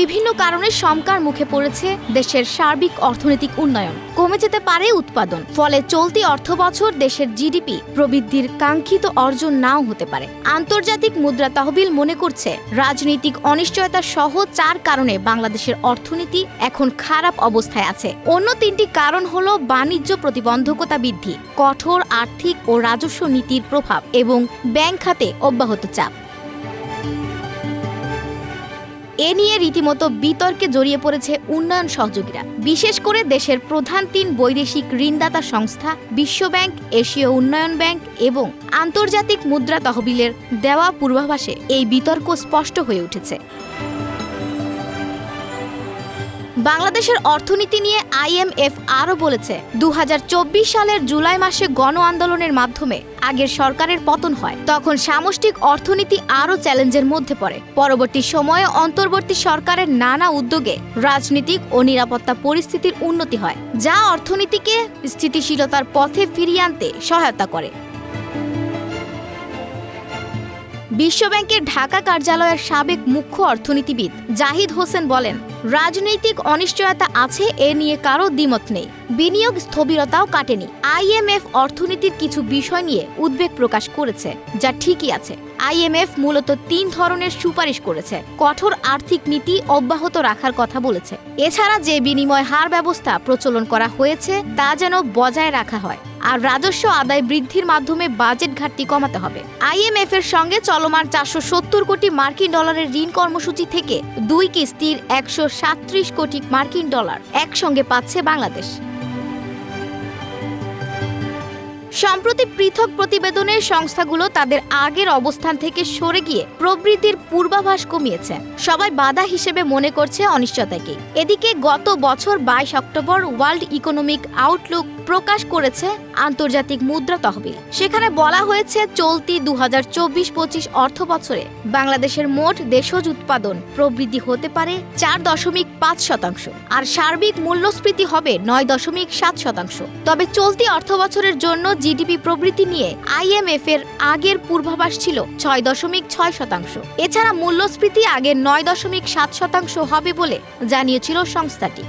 বিভিন্ন কারণে শঙ্কার মুখে পড়েছে দেশের সার্বিক অর্থনৈতিক উন্নয়ন। কমে যেতে পারে উৎপাদন, ফলে চলতি অর্থবছর দেশের জিডিপি প্রবৃদ্ধির কাঙ্ক্ষিত অর্জন নাও হতে পারে। আন্তর্জাতিক মুদ্রা তহবিল মনে করছে, রাজনৈতিক অনিশ্চয়তা সহ চার কারণে বাংলাদেশের অর্থনীতি এখন খারাপ অবস্থায় আছে। অন্য তিনটি কারণ হল বাণিজ্য প্রতিবন্ধকতা বৃদ্ধি, কঠোর আর্থিক ও রাজস্ব নীতির প্রভাব এবং ব্যাংক খাতে অব্যাহত চাপ। এ নিয়ে রীতিমতো বিতর্কে জড়িয়ে পড়েছে উন্নয়ন সহযোগীরা। বিশেষ করে দেশের প্রধান তিন বৈদেশিক ঋণদাতা সংস্থা বিশ্বব্যাংক, এশীয় উন্নয়ন ব্যাংক এবং আন্তর্জাতিক মুদ্রা তহবিলের দেওয়া পূর্বাভাসে এই বিতর্ক স্পষ্ট হয়ে উঠেছে। বাংলাদেশের অর্থনীতি নিয়ে আইএমএফ আরও বলেছে দু হাজার চব্বিশ সালের জুলাই মাসে গণ আন্দোলনের মাধ্যমে আগের সরকারের পতন হয়। তখন সামষ্টিক অর্থনীতি আরও চ্যালেঞ্জের মধ্যে পড়ে। পরবর্তী সময়ে অন্তর্বর্তী সরকারের নানা উদ্যোগে রাজনৈতিক ও নিরাপত্তা পরিস্থিতির উন্নতি হয়, যা অর্থনীতিকে স্থিতিশীলতার পথে ফিরিয়ে আনতে সহায়তা করে। বিশ্বব্যাংকের ঢাকা কার্যালয়ের সাবেক মুখ্য অর্থনীতিবিদ জাহিদ হোসেন বলেন, রাজনৈতিক অনিশ্চয়তা আছে, এ নিয়ে কারও দ্বিমত নেই। বিনিয়োগ স্থবিরতাও কাটেনি। আইএমএফ অর্থনীতির কিছু বিষয় নিয়ে উদ্বেগ প্রকাশ করেছে, যা ঠিকই আছে। আইএমএফ মূলত তিন ধরনের সুপারিশ করেছে, কঠোর আর্থিক নীতি অব্যাহত রাখার কথা বলেছে। এছাড়া যে বিনিময় হার ব্যবস্থা প্রচলন করা হয়েছে, তা যেন বজায় রাখা হয়। আর রাজস্ব আদায় বৃদ্ধির মাধ্যমে বাজেট ঘাটতি কমাতে হবে। আইএমএফ এর সঙ্গে চলমান চারশো সত্তর কোটি মার্কিন ডলারের ঋণ কর্মসূচি থেকে দুই কিস্তির একশো সাত্রিশ কোটি মার্কিন ডলার একসঙ্গে পাচ্ছে বাংলাদেশ। সম্প্রতি পৃথক প্রতিবেদনের সংস্থাগুলো তাদের আগের অবস্থান থেকে সরে গিয়ে প্রবৃদ্ধির পূর্বাভাস কমিয়েছে। সবাই বাধা হিসেবে মনে করছে অনিশ্চয়তাকে। এদিকে গত বছর বাইশ অক্টোবর ওয়ার্ল্ড ইকোনমিক আউটলুক প্রকাশ করেছে আন্তর্জাতিক মুদ্রা তহবিল। সেখানে বলা হয়েছে, চলতি দু হাজার চব্বিশ পঁচিশ অর্থ বছরে বাংলাদেশের মোট দেশজ উৎপাদন প্রবৃদ্ধি হতে পারে চার দশমিক পাঁচ শতাংশ আর সার্বিক মূল্যস্ফীতি হবে নয় দশমিক সাত শতাংশ। তবে চলতি অর্থ বছরের জন্য জিডিপি প্রবৃদ্ধি নিয়ে আইএমএফ এর আগের পূর্বাভাস ছিল ছয় দশমিক ছয় শতাংশ। এছাড়া মূল্যস্ফীতি আগের নয় দশমিক সাত শতাংশ হবে বলে জানিয়েছিল সংস্থাটি।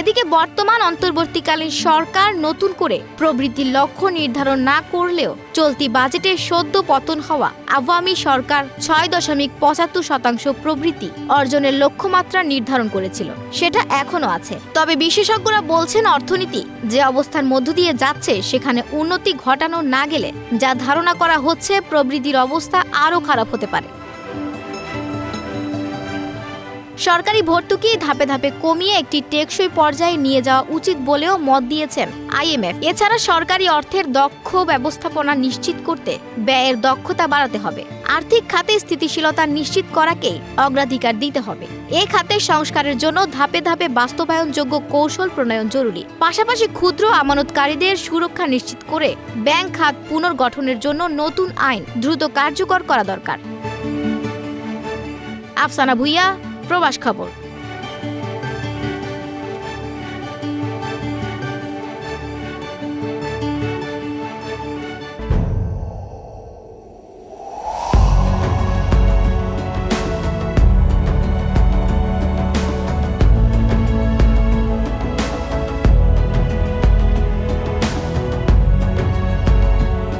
এদিকে বর্তমান অন্তর্বর্তীকালীন সরকার নতুন করে প্রবৃদ্ধির লক্ষ্য নির্ধারণ না করলেও চলতি বাজেটে সদ্য পতন হওয়া আওয়ামী সরকার ছয় দশমিক পঁচাত্তর শতাংশ প্রবৃদ্ধি অর্জনের লক্ষ্যমাত্রা নির্ধারণ করেছিল। সেটা এখনও আছে। তবে বিশেষজ্ঞরা বলছেন অর্থনীতি যে অবস্থার মধ্য দিয়ে যাচ্ছে সেখানে উন্নতি ঘটানো না গেলে যা ধারণা করা হচ্ছে প্রবৃদ্ধির অবস্থা আরও খারাপ হতে পারে। সরকারি ভর্তুকি ধাপে ধাপে কমিয়ে একটি টেকসই পর্যায়ে নিয়ে যাওয়া উচিত বলেও মত দিয়েছেন আইএমএফ। এছাড়া সরকারি অর্থের দক্ষ ব্যবস্থাপনা নিশ্চিত করতে ব্যয়ের দক্ষতা বাড়াতে হবে। আর্থিক খাতে স্থিতিশীলতা নিশ্চিত করাকেই অগ্রাধিকার দিতে হবে। এ খাতে সংস্কারের জন্য ধাপে ধাপে বাস্তবায়নযোগ্য কৌশল প্রণয়ন জরুরি। পাশাপাশি ক্ষুদ্র আমানতকারীদের সুরক্ষা নিশ্চিত করে ব্যাংক খাত পুনর্গঠনের জন্য নতুন আইন দ্রুত কার্যকর করা দরকার। আফসানা ভুইয়া প্রবাস খবর।